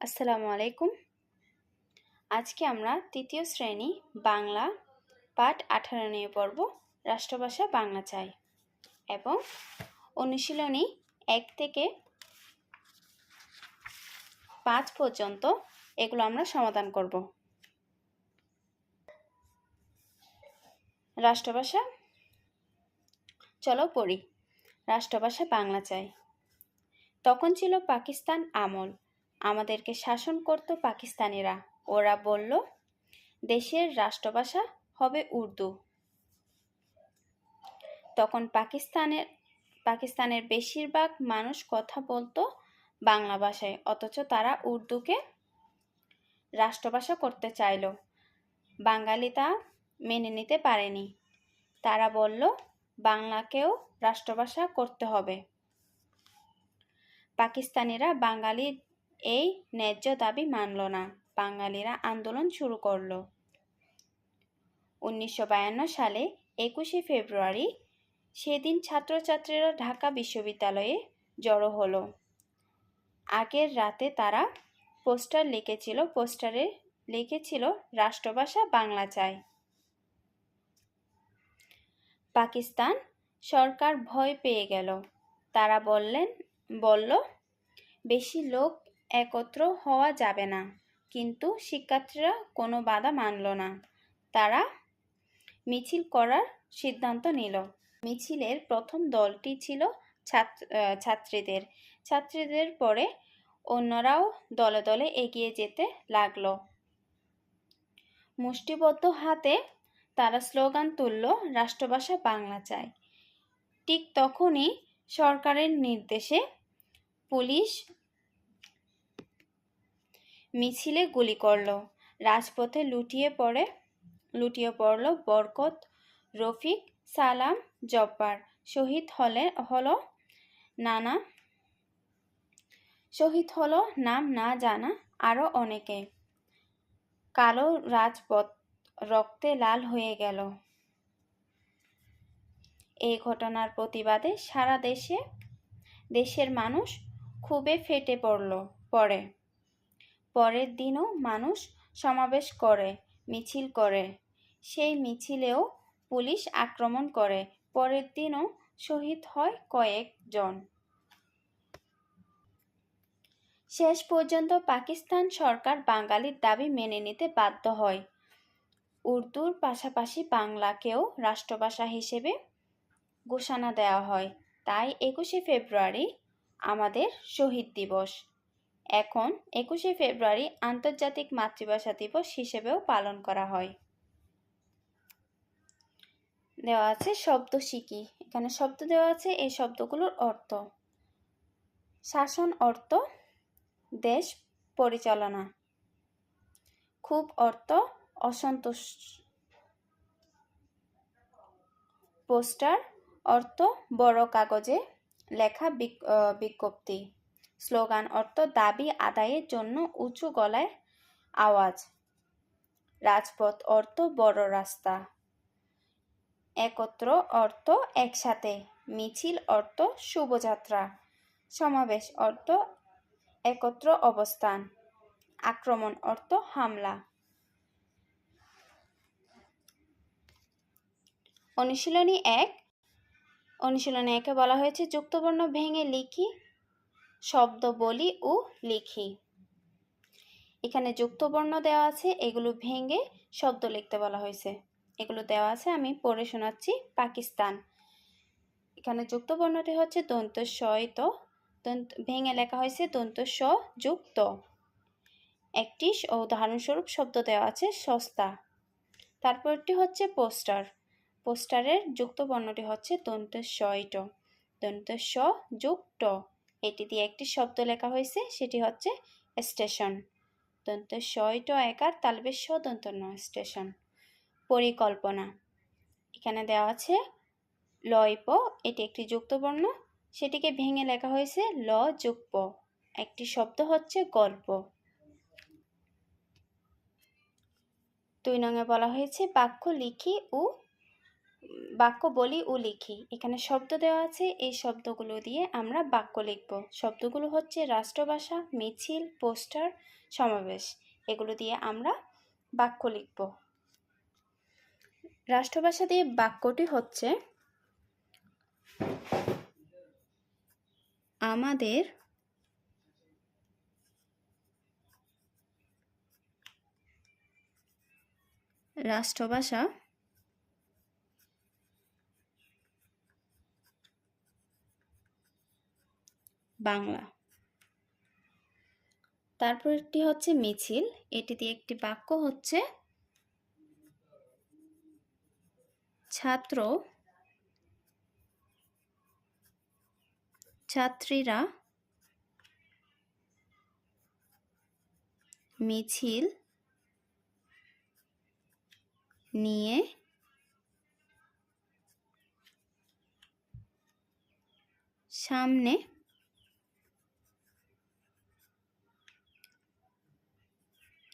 আসসালামু আলাইকুম। আজকে আমরা তৃতীয় শ্রেণি বাংলা পাঠ আঠারো নিয়ে পড়ব, রাষ্ট্রভাষা বাংলা চাই এবং অনুশীলনী এক থেকে পাঁচ পর্যন্ত এগুলো আমরা সমাধান করব। রাষ্ট্রভাষা, চলো পড়ি। রাষ্ট্রভাষা বাংলা চাই। তখন ছিল পাকিস্তান আমল। আমাদেরকে শাসন করত পাকিস্তানিরা। ওরা বলল, দেশের রাষ্ট্রভাষা হবে উর্দু। তখন পাকিস্তানের পাকিস্তানের বেশিরভাগ মানুষ কথা বলতো বাংলা ভাষায়, অথচ তারা উর্দুকে রাষ্ট্রভাষা করতে চাইল। বাঙালি তা মেনে নিতে পারেনি। তারা বলল, বাংলাকেও রাষ্ট্রভাষা করতে হবে। পাকিস্তানিরা বাঙালি এই ন্যায্য দাবি মানল না। বাঙালিরা আন্দোলন শুরু করল। উনিশশো সালে একুশে ফেব্রুয়ারি সেদিন ছাত্রছাত্রীরা ঢাকা বিশ্ববিদ্যালয়ে জড়ো হলো। আগের রাতে তারা পোস্টার লিখেছিল, পোস্টারে লিখেছিল, রাষ্ট্রভাষা বাংলা চাই। পাকিস্তান সরকার ভয় পেয়ে গেল। তারা বললেন, বলল, বেশি লোক একত্র হওয়া যাবে না। কিন্তু শিক্ষার্থীরা কোনো বাধা মানল না। তারা মিছিল করার সিদ্ধান্ত নিল। মিছিলের প্রথম দলটি ছিল ছাত্রীদের। ছাত্রীদের পরে অন্যরাও দলে দলে এগিয়ে যেতে লাগল। মুষ্টিবদ্ধ হাতে তারা স্লোগান তুলল, রাষ্ট্রভাষা বাংলা চাই। ঠিক তখনই সরকারের নির্দেশে পুলিশ মিছিলে গুলি করল। রাজপথে লুটিয়ে পড়ে, লুটিয়ে পড়ল বরকত, রফিক, সালাম, জব্বার। শহীদ হলে, হলো নানা, শহীদ হলো নাম না জানা আরও অনেকে। কালো রাজপথ রক্তে লাল হয়ে গেল। এই ঘটনার প্রতিবাদে সারা দেশে, দেশের মানুষ খুবই ফেটে পড়ল, পড়ে। পরের দিনও মানুষ সমাবেশ করে, মিছিল করে। সেই মিছিলেও পুলিশ আক্রমণ করে। পরের দিনও শহীদ হয় কয়েকজন শেষ পর্যন্ত পাকিস্তান সরকার বাঙালির দাবি মেনে নিতে বাধ্য হয়। উর্দুর পাশাপাশি বাংলাকেও রাষ্ট্রভাষা হিসেবে ঘোষণা দেওয়া হয়। তাই একুশে ফেব্রুয়ারি আমাদের শহীদ দিবস। এখন একুশে ফেব্রুয়ারি আন্তর্জাতিক মাতৃভাষা দিবস হিসেবেও পালন করা হয়। দেওয়া আছে শব্দ শিকি। এখানে শব্দ দেওয়া আছে, এই শব্দগুলোর অর্থ। শাসন অর্থ, দেশ পরিচালনা। খুব অর্থ, অসন্তোষ। পোস্টার অর্থ, বড় কাগজে লেখা বিজ্ঞপ্তি। স্লোগান অর্থ দাবি আদায়ের জন্য উঁচু গলায় আওয়াজ। রাজপথ অর্থ বড় রাস্তা। একত্র অর্থ একসাথে। মিছিল অর্থ শুভযাত্রা। সমাবেশ অর্থ একত্র অবস্থান। আক্রমণ অর্থ হামলা। অনুশীলনী এক। অনুশীলনী একে বলা হয়েছে যুক্তবর্ণ ভেঙে লিখি শব্দ বলি ও লিখি। এখানে যুক্তবর্ণ দেওয়া আছে, এগুলো ভেঙে শব্দ লিখতে বলা হয়েছে। এগুলো দেওয়া আছে, আমি পড়ে শোনাচ্ছি পাকিস্তান। এখানে যুক্তবর্ণটি হচ্ছে দন্ত শয়ত দন্ত, ভেঙে লেখা হয়েছে দন্ত স যুক্ত একটি উদাহরণস্বরূপ শব্দ দেওয়া আছে সস্তা। তারপরটি হচ্ছে পোস্টার। পোস্টারের যুক্ত বর্ণটি হচ্ছে দন্ত শয়ট দন্ত স যুক্ত এটি দিয়ে একটি শব্দ লেখা হয়েছে, সেটি হচ্ছে স্টেশন। দন্ত শয়ট একার তালবে স দন্ত ন স্টেশন। পরিকল্পনা। এখানে দেওয়া আছে, লয়প, এটি একটি যুক্ত বর্ণ সেটিকে ভেঙে লেখা হয়েছে ল যুক্ত একটি শব্দ হচ্ছে গল্প। দুই নঙে বলা হয়েছে বাক্য লিখি ও বাক্য বলি ও লিখি। এখানে শব্দ দেওয়া আছে, এই শব্দগুলো দিয়ে আমরা বাক্য লিখব। শব্দগুলো হচ্ছে রাষ্ট্রভাষা, মিছিল, পোস্টার, সমাবেশ। এগুলো দিয়ে আমরা বাক্য লিখব। রাষ্ট্রভাষা দিয়ে বাক্যটি হচ্ছে, আমাদের রাষ্ট্রভাষা বাংলা। তারপরটি হচ্ছে মিছিল। এটি দিয়ে একটি বাক্য হচ্ছে ছাত্র ছাত্রীরা মিছিল নিয়ে সামনে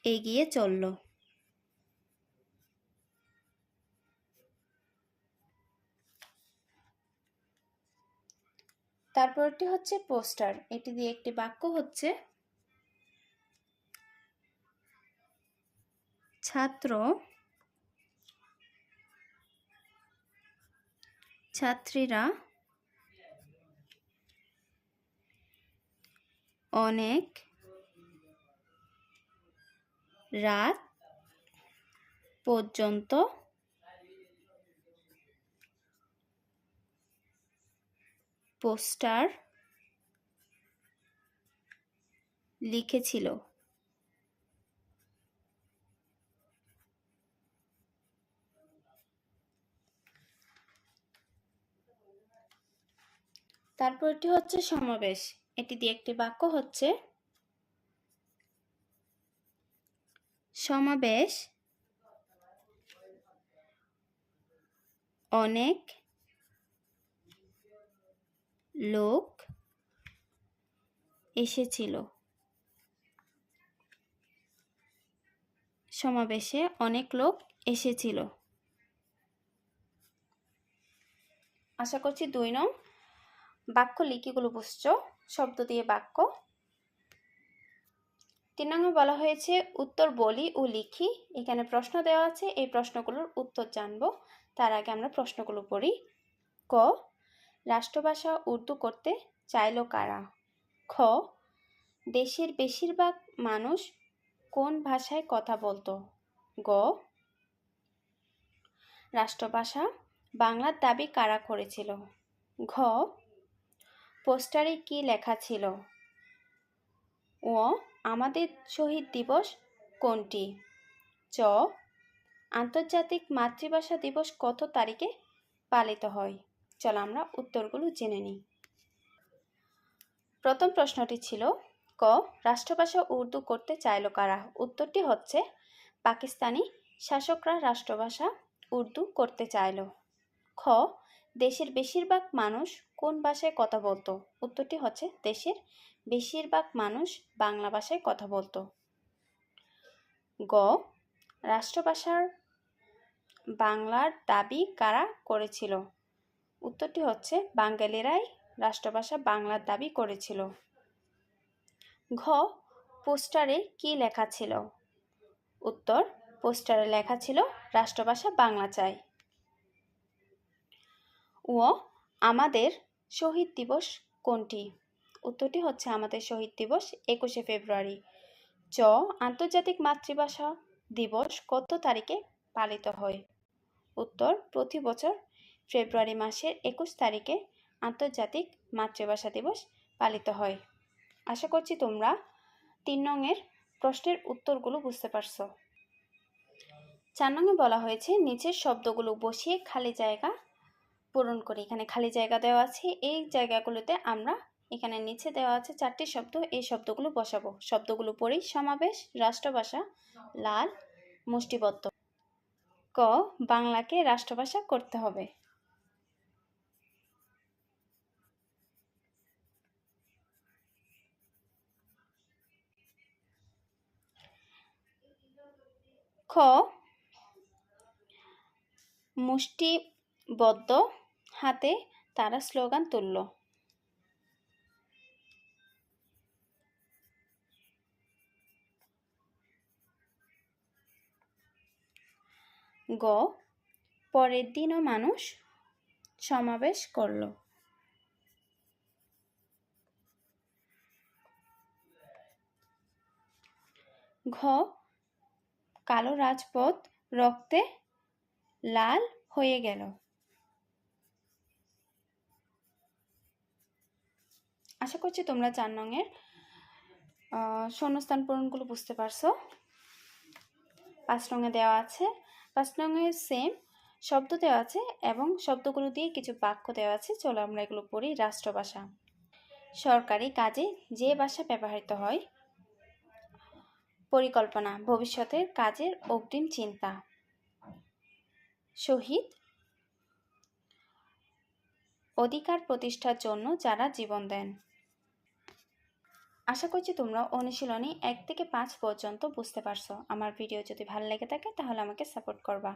এগিয়ে চলল। তারপরটি হচ্ছে পোস্টার। এটি দিয়ে একটি বাক্য হচ্ছে ছাত্র ছাত্রীরা অনেক রাত পর্যন্ত পোস্টার লিখেছিল। তারপরটি হচ্ছে সমাবেশ। এটি দিয়ে একটি বাক্য হচ্ছে সমাবেশ অনেক লোক এসেছিল। সমাবেশে অনেক লোক এসেছিল। আশা করছি দুই নং বাক্য লিখিগুলো বুঝছ? শব্দ দিয়ে বাক্য তিন নম্বর বলা হয়েছে, উত্তর বলি ও লিখি। এখানে প্রশ্ন দেওয়া আছে, এই প্রশ্নগুলোর উত্তর জানব। তার আগে আমরা প্রশ্নগুলো পড়ি। ক, রাষ্ট্রভাষা উর্দু করতে চাইল কারা? খ, দেশের বেশিরভাগ মানুষ কোন ভাষায় কথা বলতো? গ, রাষ্ট্রভাষা বাংলার দাবি কারা করেছিল? ঘ, পোস্টারে কি লেখা ছিল? ও আমাদের শহীদ দিবস কোনটি? চ. আন্তর্জাতিক মাতৃভাষা দিবস কত তারিখে পালিত হয়? চলো আমরা উত্তরগুলো জেনে নিই। প্রথম প্রশ্নটি ছিল, ক. রাষ্ট্রভাষা উর্দু করতে চাইল কারা? উত্তরটি হচ্ছে, পাকিস্তানি শাসকরা রাষ্ট্রভাষা উর্দু করতে চাইল। খ. দেশের বেশিরভাগ মানুষ কোন ভাষায় কথা বলতো? উত্তরটি হচ্ছে, দেশের বেশিরভাগ মানুষ বাংলা ভাষায় কথা বলতো। গ, রাষ্ট্রভাষার বাংলার দাবি কারা করেছিল? উত্তরটি হচ্ছে, বাঙালিরাই রাষ্ট্রভাষা বাংলার দাবি করেছিল। ঘ, পোস্টারে কি লেখা ছিল? উত্তর, পোস্টারে লেখা ছিল, রাষ্ট্রভাষা বাংলা চাই। ও আমাদের শহীদ দিবস কোনটি? উত্তরটি হচ্ছে আমাদের শহীদ দিবস, একুশে ফেব্রুয়ারি। চ, আন্তর্জাতিক মাতৃভাষা দিবস কত তারিখে পালিত হয়? উত্তর, প্রতি বছর ফেব্রুয়ারি মাসের একুশ তারিখে আন্তর্জাতিক মাতৃভাষা দিবস পালিত হয়। আশা করছি তোমরা তিন নংয়ের প্রশ্নের উত্তরগুলো বুঝতে পারছ। চার নঙে বলা হয়েছে, নিচের শব্দগুলো বসিয়ে খালি জায়গা পূরণ করি। এখানে খালি জায়গা দেওয়া আছে, এই জায়গাগুলোতে আমরা এখানে নিচে দেওয়া আছে চারটি শব্দ। এই শব্দগুলো বসাবো। শব্দগুলো পড়ি। সমাবেশ, রাষ্ট্রভাষা, লাল, মুষ্টিবদ্ধ। ক, বাংলাকে রাষ্ট্রভাষা করতে হবে। খ, মুষ্টিবদ্ধ, হাতে তারা স্লোগান তুলল। গ পরের দিনও মানুষ সমাবেশ করল। ঘ কালো রাজপথ রক্তে লাল হয়ে গেল। আশা করছি তোমরা চার আহ, শূন্যস্থান পূরণগুলো বুঝতে পারছ। পাঁচ রঙে দেওয়া আছে। পাঁচ রঙের সেম শব্দ দেওয়া আছে এবং শব্দগুলো দিয়ে কিছু বাক্য দেওয়া আছে। চলো আমরা এগুলো পড়ি রাষ্ট্রভাষা সরকারি কাজে যে ভাষা ব্যবহৃত হয়। পরিকল্পনা, ভবিষ্যতের কাজের অগ্রিম চিন্তা। শহীদ। অধিকার প্রতিষ্ঠার জন্য যারা জীবন দেন। আশা করছি তোমরা অনুশীলনী এক থেকে পাঁচ পর্যন্ত বুঝতে পারছ। আমার ভিডিও যদি ভালো লেগে থাকে, তাহলে আমাকে সাপোর্ট করবা।